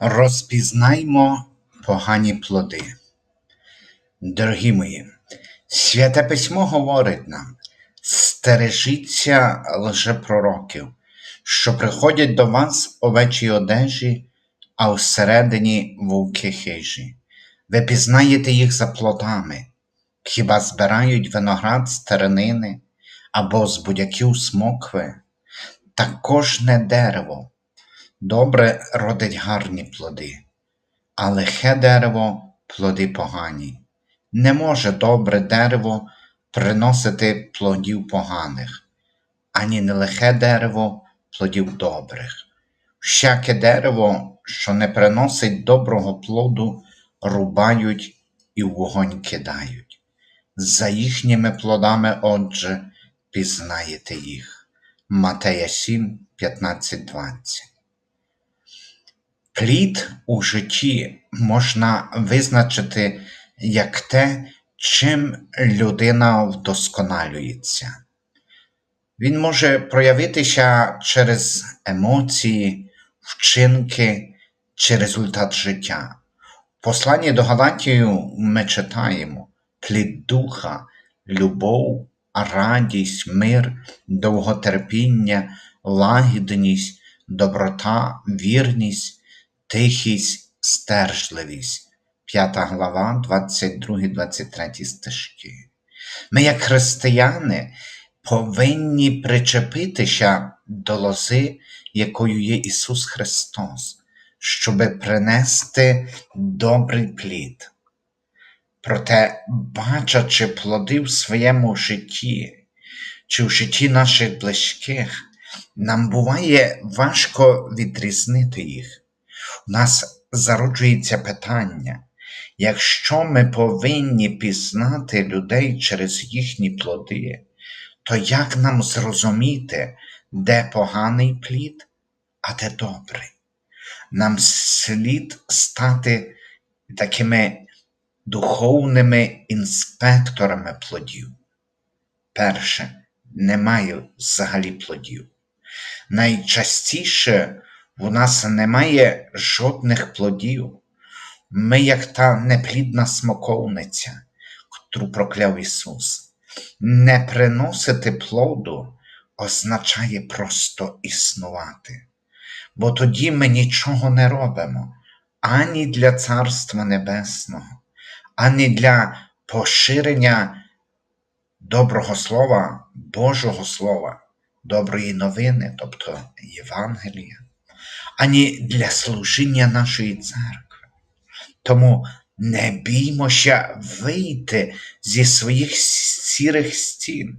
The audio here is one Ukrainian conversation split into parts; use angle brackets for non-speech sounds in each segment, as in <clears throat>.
Розпізнаймо погані плоди. Дорогі мої, святе письмо говорить нам: стережіться лжепророків, що приходять до вас овечій одежі, а всередині вовки хижі. Ви пізнаєте їх за плодами, хіба збирають виноград з теренини або з будяків смокви, та кожне дерево добре родить гарні плоди, а лихе дерево плоди погані. Не може добре дерево приносити плодів поганих, ані не лихе дерево плодів добрих. Всяке дерево, що не приносить доброго плоду, рубають і в вогонь кидають. За їхніми плодами, отже, пізнаєте їх. Матея 7, 15, 20 Плід у житті можна визначити як те, чим людина вдосконалюється. Він може проявитися через емоції, вчинки чи результат життя. В посланні до Галатію ми читаємо плід духа, любов, радість, мир, довготерпіння, лагідність, доброта, вірність тихість, стержливість. 5 глава, 22-23 стежки. Ми, як християни, повинні причепитися до лози, якою є Ісус Христос, щоб принести добрий плід. Проте, бачачи плоди в своєму житті чи в житті наших близьких, нам буває важко відрізнити їх. У нас зароджується питання, якщо ми повинні пізнати людей через їхні плоди, то як нам зрозуміти, де поганий плід, а де добрий? Нам слід стати такими духовними інспекторами плодів. Перше, немає взагалі плодів. Найчастіше у нас немає жодних плодів. Ми, як та неплідна смоковниця, котру прокляв Ісус. Не приносити плоду означає просто існувати, бо тоді ми нічого не робимо ані для Царства Небесного, ані для поширення доброго Слова, Божого Слова, доброї новини, тобто Євангелія ані для служіння нашої церкви. Тому не біймося вийти зі своїх сірих стін,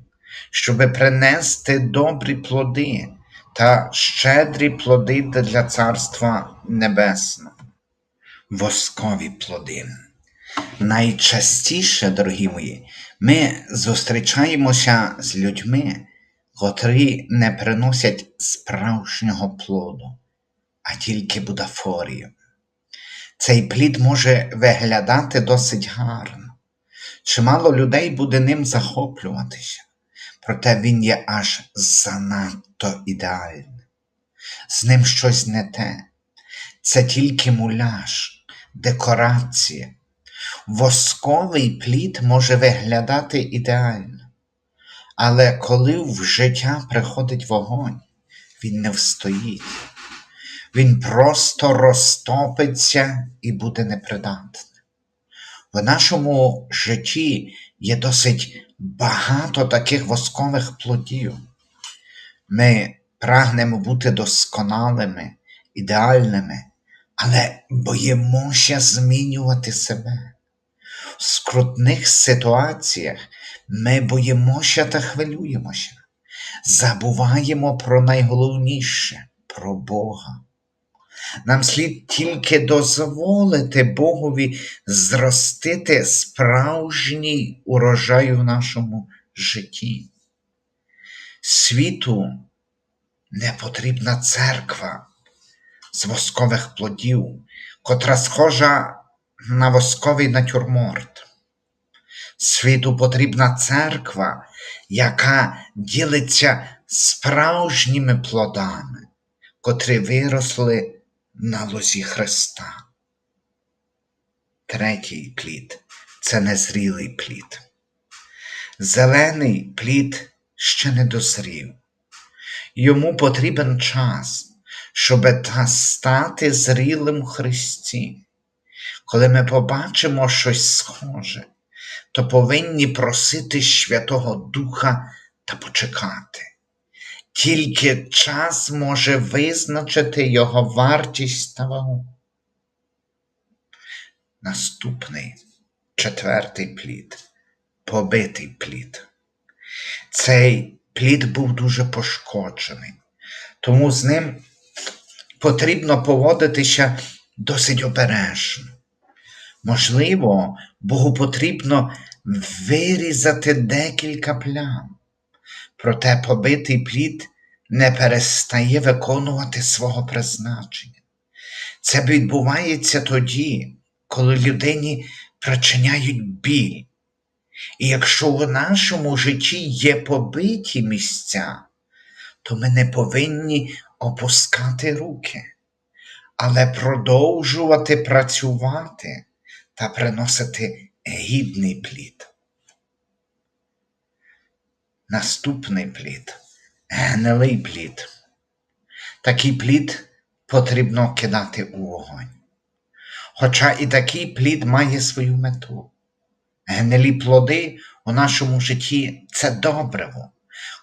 щоб принести добрі плоди та щедрі плоди для Царства Небесного. Воскові плоди. Найчастіше, дорогі мої, ми зустрічаємося з людьми, котрі не приносять справжнього плоду а тільки будафорію. Цей плід може виглядати досить гарно. Чимало людей буде ним захоплюватися, проте він є аж занадто ідеальний. З ним щось не те. Це тільки муляж, декорація. Восковий плід може виглядати ідеально, але коли в життя приходить вогонь, він не встоїть він просто розтопиться і буде непридатним. В нашому житті є досить багато таких воскових плодів. Ми прагнемо бути досконалими, ідеальними, але боїмося змінювати себе. В скрутних ситуаціях ми боїмося та хвилюємося, забуваємо про найголовніше про Бога. Нам слід тільки дозволити Богові зростити справжній урожай в нашому житті. Світу не потрібна церква з воскових плодів, котра схожа на восковий натюрморт. Світу потрібна церква, яка ділиться справжніми плодами, котрі виросли на лозі Христа. Третій плід це незрілий плід. Зелений плід ще не дозрів. Йому потрібен час, щоб та стати зрілим Христі. Коли ми побачимо щось схоже, то повинні просити Святого Духа та почекати. Тільки час може визначити його вартість та вагу. Наступний четвертий плід побитий плід. Цей плід був дуже пошкоджений, тому з ним потрібно поводитися досить обережно. Можливо, Богу потрібно вирізати декілька плям, проте побитий плід не перестає виконувати свого призначення. Це відбувається тоді, коли людині причиняють біль. І якщо в нашому житті є побиті місця, то ми не повинні опускати руки, але продовжувати працювати та приносити гідний плід. Наступний плід гнилий плід. Такий плід потрібно кидати у вогонь. Хоча і такий плід має свою мету. Гнилі плоди у нашому житті це добриво,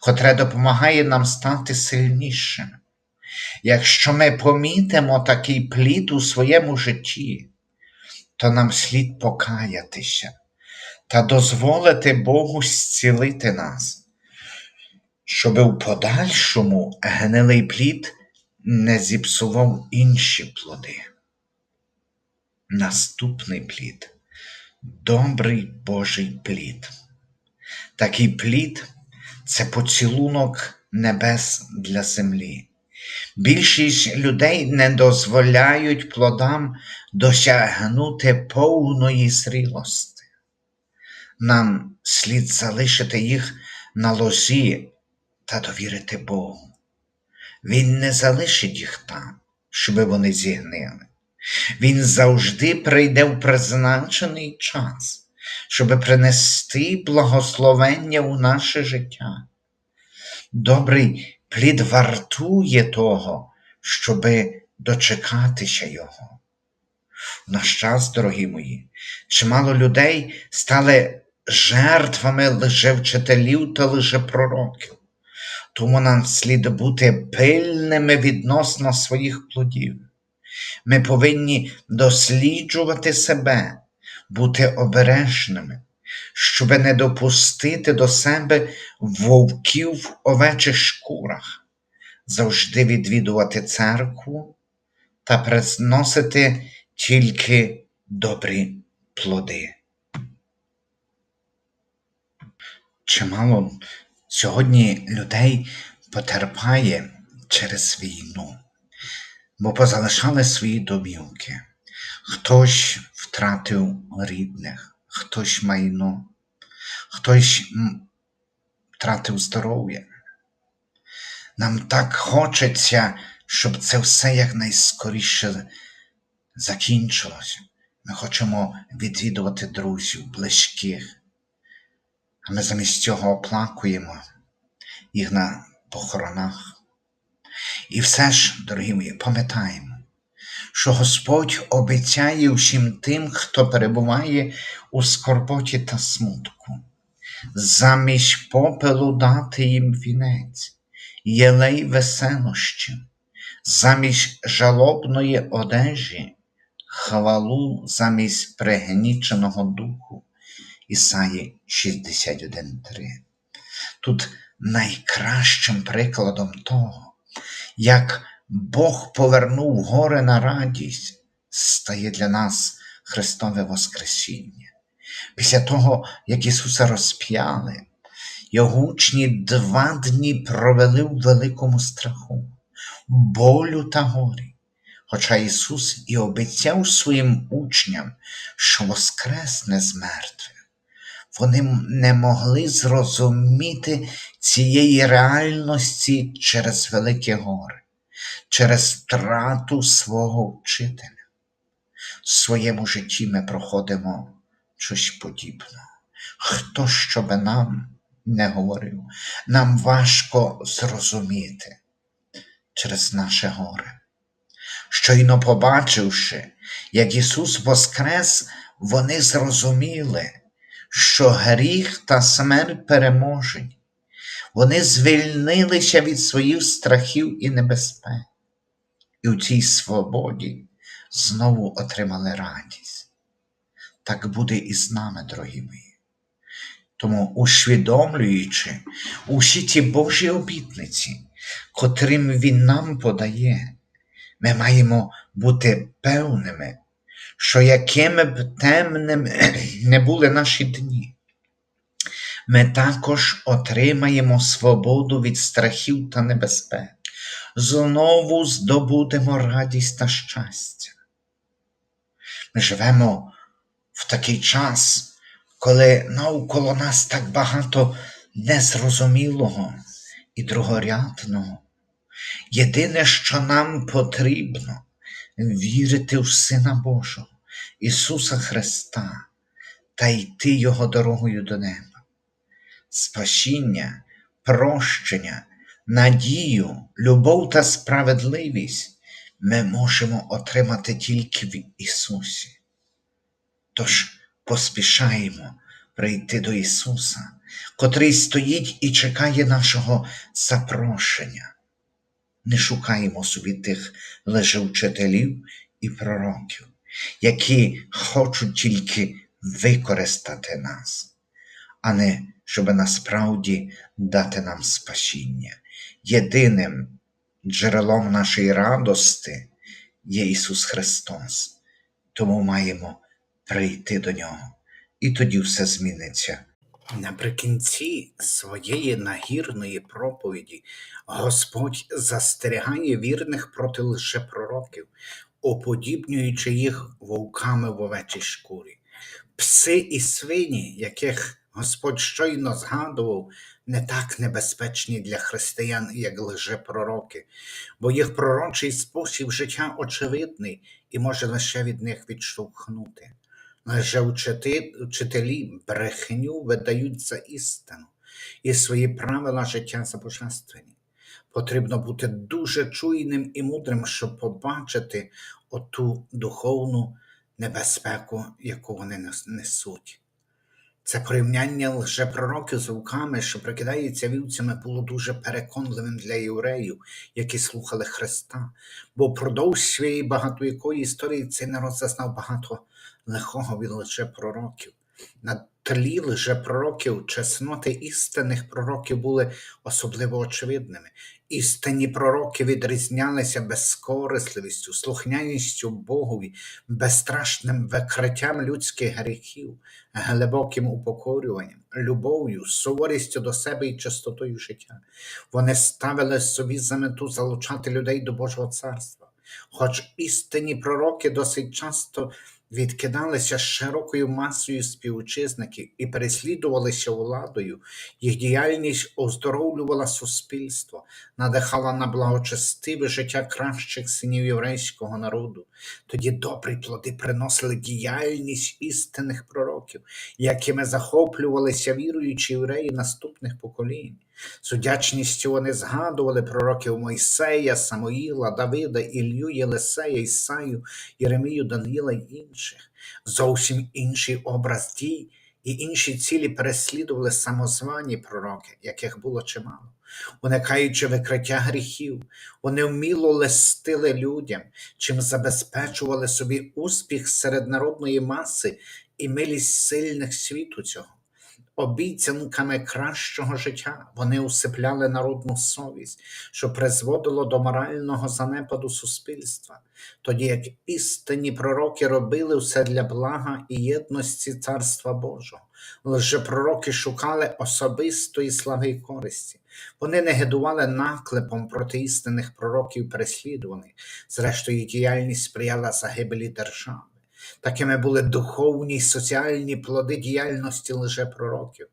котре допомагає нам стати сильнішими. Якщо ми помітимо такий плід у своєму житті, то нам слід покаятися та дозволити Богу зцілити нас, щоб у подальшому гнилий плід не зіпсував інші плоди. Наступний плід добрий Божий плід. Такий плід це поцілунок небес для землі. Більшість людей не дозволяють плодам досягнути повної зрілості. Нам слід залишити їх на лозі та довірити Богу. Він не залишить їх там, щоб вони зігнили. Він завжди прийде в призначений час, щоб принести благословення у наше життя. Добрий плід вартує того, щоби дочекатися його. В наш час, дорогі мої, чимало людей стали жертвами лжевчителів та лжепророків. Тому нам слід бути пильними відносно своїх плодів. Ми повинні досліджувати себе, бути обережними, щоб не допустити до себе вовків в овечих шкурах, завжди відвідувати церкву та приносити тільки добрі плоди. Чимало сьогодні людей потерпає через війну бо позалишали свої домівки. Хтось втратив рідних, хтось майно, хтось втратив здоров'я. Нам так хочеться, щоб це все якнайскоріше закінчилося. Ми хочемо відвідувати друзів, близьких, а ми замість цього оплакуємо їх на похоронах. І все ж, дорогі мої, пам'ятаємо, що Господь обіцяє всім тим, хто перебуває у скорботі та смутку, замість попелу дати їм вінець, єлей веселощі, замість жалобної одежі, хвалу замість пригніченого духу. Ісаї 61.3. Тут найкращим прикладом того, як Бог повернув горе на радість, стає для нас Христове Воскресіння. Після того, як Ісуса розп'яли, його учні два дні провели в великому страху, болю та горі. Хоча Ісус і обіцяв своїм учням, що воскресне з мертвих, вони не могли зрозуміти цієї реальності через велике горе. через втрату свого вчителя. В своєму житті ми проходимо щось подібне. Хто що би нам не говорив, нам важко зрозуміти через наше горе. Щойно побачивши, як Ісус воскрес, вони зрозуміли, що гріх та смерть переможені. Вони звільнилися від своїх страхів і небезпек, і у цій свободі знову отримали радість. Так буде і з нами, дорогі мої. Тому, усвідомлюючи усі ті Божі обітниці, котрим Він нам подає, ми маємо бути певними, що якими б темними <clears throat> не були наші дні, ми також отримаємо свободу від страхів та небезпек, знову здобудемо радість та щастя. Ми живемо в такий час, коли навколо нас так багато незрозумілого і другорядного. Єдине, що нам потрібно, вірити в Сина Божого, Ісуса Христа та йти Його дорогою до неба. Спасіння, прощення, надію, любов та справедливість ми можемо отримати тільки в Ісусі. Тож поспішаємо прийти до Ісуса, котрий стоїть і чекає нашого запрошення. Не шукаємо собі тих лжевчителів і пророків, які хочуть тільки використати нас, а не щоб насправді дати нам спасіння. Єдиним джерелом нашої радости є Ісус Христос, тому маємо прийти до Нього, і тоді все зміниться. Наприкінці своєї нагірної проповіді Господь застерігає вірних проти лжепророків, уподібнюючи їх вовками в овечій шкурі. Пси і свині, яких Господь щойно згадував, не так небезпечні для християн, як лжепророки, бо їх пророчий спосіб життя очевидний і може лише від них відштовхнути. Лжеучителі брехню видають за істину і свої правила життя за божественні. Потрібно бути дуже чуйним і мудрим, щоб побачити оту духовну небезпеку, яку вони несуть. Це порівняння лжепророків з вовками, що прикидаються вівцями, було дуже переконливим для євреїв, які слухали Христа, бо впродовж своєї багатовікової історії цей народ зазнав багато лихого від лжепророків. На тлі лжепророків чесноти істинних пророків були особливо очевидними. Істинні пророки відрізнялися безкорисливістю, слухняністю Богові, безстрашним викриттям людських гріхів, глибоким упокорюванням, любов'ю, суворістю до себе і чистотою життя. Вони ставили собі за мету залучати людей до Божого царства. Хоч істинні пророки досить часто відкидалися широкою масою співучасників і переслідувалися владою, їх діяльність оздоровлювала суспільство, надихала на благочестиве життя кращих синів єврейського народу. Тоді добрі плоди приносили діяльність істинних пророків, якими захоплювалися віруючі євреї наступних поколінь. З вдячністю вони згадували пророків Мойсея, Самоїла, Давида, Ілью, Єлисея, Ісаю, Єремію, Даниїла й інших. Зовсім інший образ дій і інші цілі переслідували самозвані пророки, яких було чимало. Уникаючи викриття гріхів, вони вміло листили людям, чим забезпечували собі успіх серед народної маси і милість сильних світу цього. Обіцянками кращого життя вони усипляли народну совість, що призводило до морального занепаду суспільства, тоді як істинні пророки робили все для блага і єдності Царства Божого. Лжепророки шукали особистої слави й користі. Вони не гидували наклепом проти істинних пророків переслідуваних. Зрештою, діяльність сприяла загибелі держави. Такими були духовні й соціальні плоди діяльності лжепророків.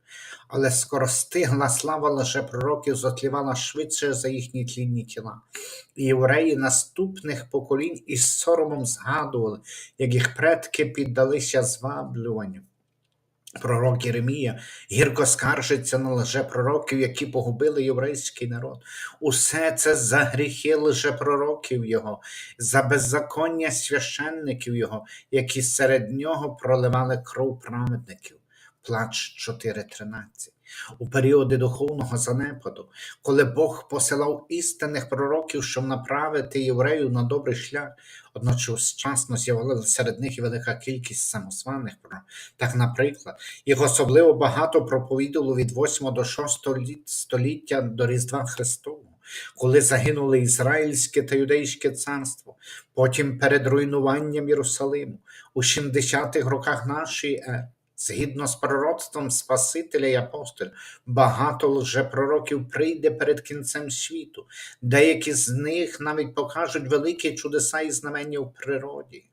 Але скоростигла слава лише пророків зотлівала швидше за їхні тлінні тіла. І євреї наступних поколінь із соромом згадували, як їх предки піддалися зваблюванню. Пророк Єремія гірко скаржиться на лжепророків, які погубили єврейський народ. Усе це за гріхи лжепророків його, за беззаконня священників його, які серед нього проливали кров праведників. Плач 4.13. У періоди духовного занепаду, коли Бог посилав істинних пророків, щоб направити євреїв на добрий шлях, одночасно з'явилася серед них велика кількість самозваних пророків. Так, наприклад, їх особливо багато проповідувало від 8 до 6 століття до Різдва Христового, коли загинули Ізраїльське та Юдейське царство, потім перед руйнуванням Єрусалиму, у 70-х роках нашої ери. Згідно з пророцтвом Спасителя і апостолів, багато лжепророків прийде перед кінцем світу. Деякі з них навіть покажуть великі чудеса і знамення в природі.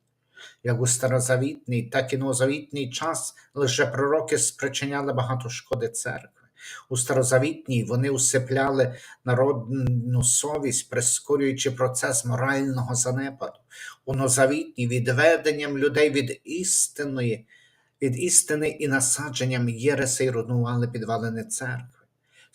Як у старозавітний, так і новозавітний час лжепророки спричиняли багато шкоди церкви. У старозавітній вони усипляли народну совість, прискорюючи процес морального занепаду. У новозавітній відведенням людей від істинної, від істини і насадженням єресей руйнували підвалини церкви.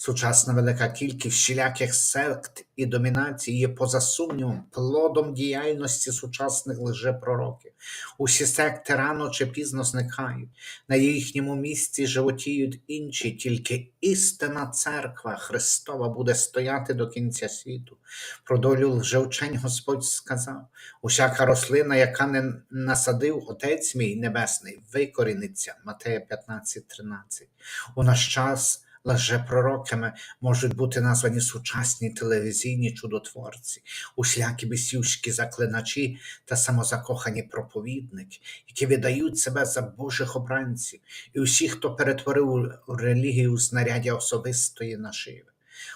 Сучасна велика кількість всіляких сект і домінацій є поза сумнівом плодом діяльності сучасних лжепророків. Усі секти рано чи пізно зникають, на їхньому місці животіють інші, тільки істинна церква Христова буде стояти до кінця світу. Про долю лжевчень Господь сказав: усяка рослина, яка не насадив Отець мій Небесний, викоріниться. Матея 15:13. У наш час лжепророками можуть бути названі сучасні телевізійні чудотворці, усілякі бісівські заклиначі та самозакохані проповідники, які видають себе за Божих обранців, і усі, хто перетворив релігію знаряддя особистої наживи.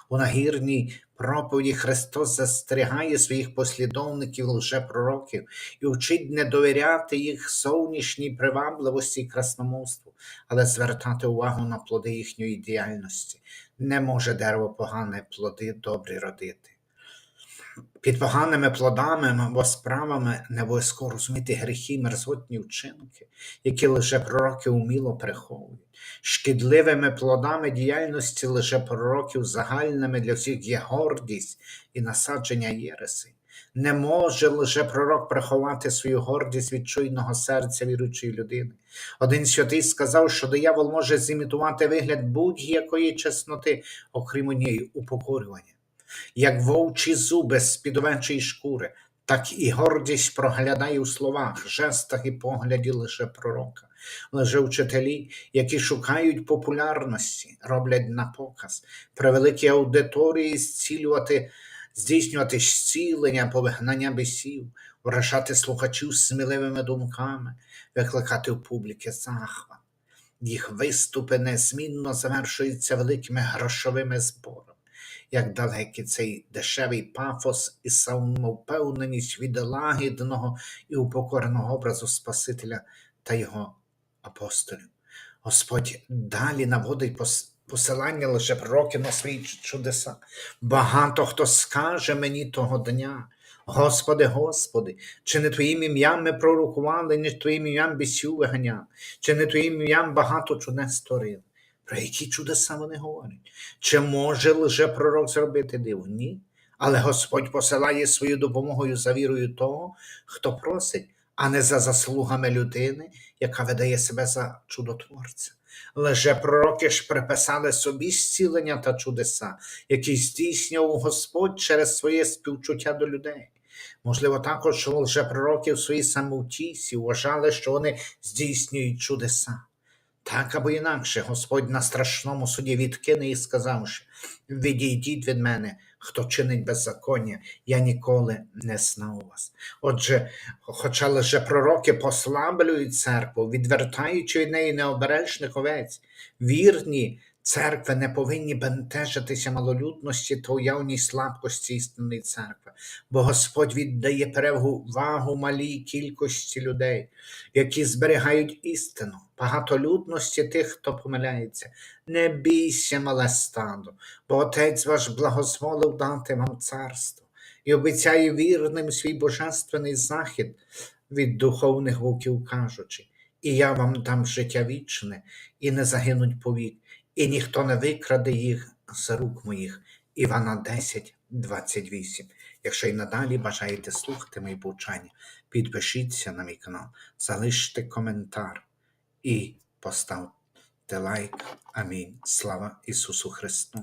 У нагірній проповіді Христос застерігає своїх послідовників лжепророків і вчить не довіряти їх зовнішній привабливості і красномовству, але звертати увагу на плоди їхньої діяльності. Не може дерево погане плоди добрі родити. Під поганими плодами або справами не обов'язково розуміти гріхи і мерзотні вчинки, які лжепророки уміло приховують. Шкідливими плодами діяльності лжепророків загальними для всіх є гордість і насадження єреси. Не може лжепророк приховати свою гордість від чуйного серця віруючої людини. Один святий сказав, що диявол може зімітувати вигляд будь-якої чесноти, окрім однієї упокорювання. Як вовчі зуби з під овечої шкури, так і гордість проглядає у словах, жестах і погляді лише пророка. Лише вчителі, які шукають популярності, роблять на показ, при великій аудиторії зцілювати, здійснювати зцілення, повигнання бісів, вражати слухачів сміливими думками, викликати у публіки захват. Їх виступи незмінно завершуються великими грошовими зборами як далекий цей дешевий пафос і самовпевненість від лагідного і упокореного образу Спасителя та його апостолів. Господь далі наводить посилання лише пророків на свої чудеса. Багато хто скаже мені того дня. Господи, Господи, чи не Твоїм ім'ям ми пророкували, не Твоїм ім'ям бісів виганяли, чи не Твоїм ім'ям багато чудес створили? Про які чудеса вони говорять? Чи може лжепророк зробити диво? Ні. Але Господь посилає свою допомогою за вірою того, хто просить, а не за заслугами людини, яка видає себе за чудотворця. Лжепророки ж приписали собі зцілення та чудеса, які здійснював Господь через своє співчуття до людей. Можливо, також що лжепророки в своїй самовтісі вважали, що вони здійснюють чудеса. Так або інакше, Господь на страшному суді відкине і сказавши: Відійдіть від мене, хто чинить беззаконня, я ніколи не знав вас. Отже, хоча лише пророки послаблюють церкву, відвертаючи від неї необережних овець, вірні церкви не повинні бентежитися малолюдності та уявній слабкості істинної церкви, бо Господь віддає перевагу малій кількості людей, які зберігають істину, багатолюдності тих, хто помиляється. Не бійся, мале стадо, бо Отець ваш благозволив дати вам царство. І обіцяє вірним свій божественний захід від духовних вовків кажучи, і я вам дам життя вічне, і не загинуть повік, і ніхто не викраде їх з рук моїх. Івана 10, 28. Якщо й надалі бажаєте слухати мої повчання, підпишіться на мій канал, залиште коментар і поставте лайк. Амінь. Слава Ісусу Христу!